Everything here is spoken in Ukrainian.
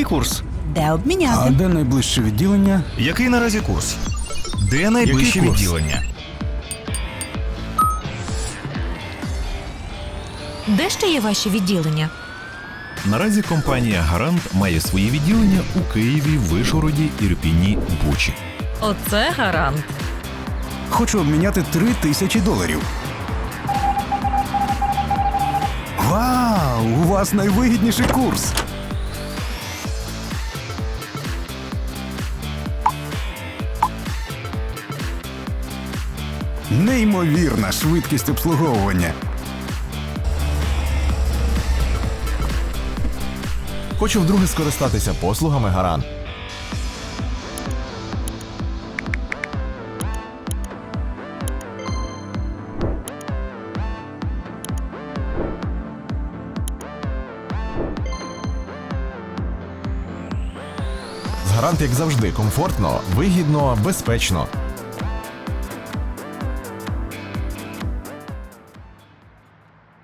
Який курс? Де А де найближче відділення? Який наразі курс? Де найближче Який курс? відділення? Де ще є ваші відділення? Наразі компанія Гарант має свої відділення у Києві, Вишгороді, Ірпіні, Бучі. Оце гарант. Хочу обміняти три тисячі доларів. Вау! У вас найвигідніший курс. Неймовірна швидкість обслуговування. Хочу вдруге скористатися послугами Гарант. Гарант, як завжди, комфортно, вигідно, безпечно.